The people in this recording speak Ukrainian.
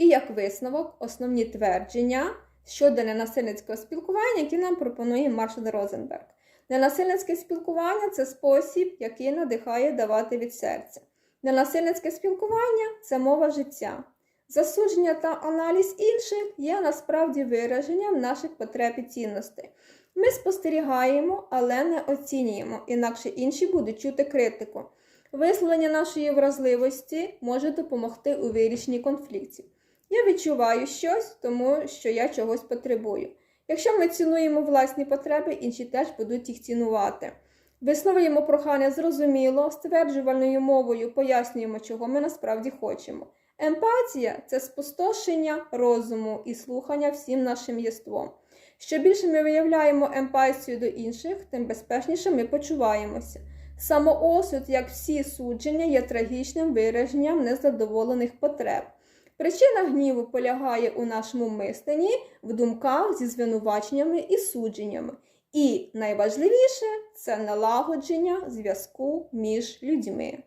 І як висновок, основні твердження щодо ненасильницького спілкування, які нам пропонує Маршал Розенберг. Ненасильницьке спілкування це спосіб, який надихає давати від серця. Ненасильницьке спілкування це мова життя. Засудження та аналіз інших є насправді вираженням наших потреб і цінностей. Ми спостерігаємо, але не оцінюємо, інакше інші будуть чути критику. Висловлення нашої вразливості може допомогти у вирішенні конфліктів. Я відчуваю щось, тому що я чогось потребую. Якщо ми цінуємо власні потреби, інші теж будуть їх цінувати. Висловлюємо прохання зрозуміло, стверджувальною мовою пояснюємо, чого ми насправді хочемо. Емпатія це спустошення розуму і слухання всім нашим єством. Що більше ми виявляємо емпатію до інших, тим безпечніше ми почуваємося. Самоосуд, як всі судження, є трагічним вираженням незадоволених потреб. Причина гніву полягає у нашому мисленні, в думках зі звинуваченнями і судженнями. І найважливіше це налагодження зв'язку між людьми.